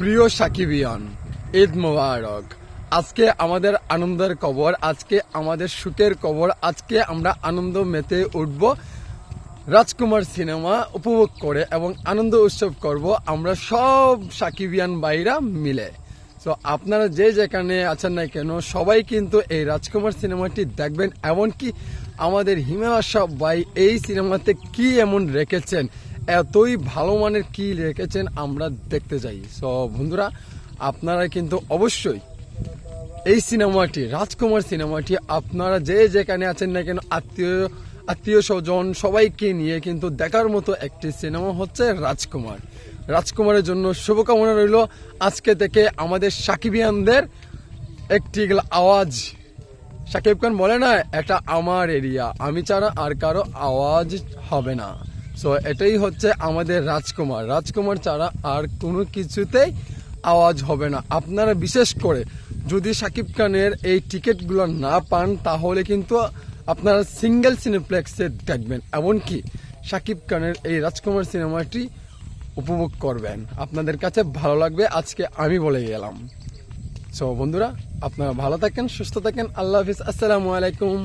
প্রিয় সাকিবিয়ান, ঈদ মোবারক। আজকে আমাদের আনন্দের কবর, আজকে আমাদের সুখের কবর, আজকে আমরা আনন্দ মেতে উঠব। রাজকুমার সিনেমা উপভোগ করে এবং আনন্দ উৎসব করব আমরা সব সাকিবিয়ান ভাইরা মিলে। তো আপনারা যে যেখানে আছেন না কেন, সবাই কিন্তু এই রাজকুমার সিনেমাটি দেখবেন। এমনকি আমাদের হিমেশ ভাই এই সিনেমাতে কি এমন রেখেছেন এতই ভালো মানের কি রেখেছেন আমরা দেখতে চাই। সো বন্ধুরা, আপনারা কিন্তু অবশ্যই এই সিনেমাটি, রাজকুমার সিনেমাটি, আপনারা যে যেখানে আছেন না কেন, আত্মীয় আত্মীয় স্বজন সবাইকে নিয়ে কিন্তু দেখার মতো একটি সিনেমা হচ্ছে রাজকুমার। রাজকুমারের জন্য শুভকামনা রইল। আজকে থেকে আমাদের সাকিবিয়ানদের একটি আওয়াজ। সাকিব খান বলে না, এটা আমার এরিয়া। আমি ছাড়া আর কারও আওয়াজ হবে না। সো এটাই হচ্ছে আমাদের রাজকুমার। রাজকুমার ছাড়া আর কোনো কিছুতেই আওয়াজ হবে না। আপনারা বিশেষ করে যদি সাকিব খানের এই টিকিটগুলো না পান, তাহলে কিন্তু আপনারা সিঙ্গেল সিনেপ্লেক্সে দেখবেন এমনকি সাকিব খানের এই রাজকুমার সিনেমাটি উপভোগ করবেন। আপনাদের কাছে ভালো লাগবে, আজকে আমি বলে গেলাম। সো বন্ধুরা, আপনারা ভালো থাকেন, সুস্থ থাকেন, আল্লাহ হাফিজ। আসসালামু আলাইকুম।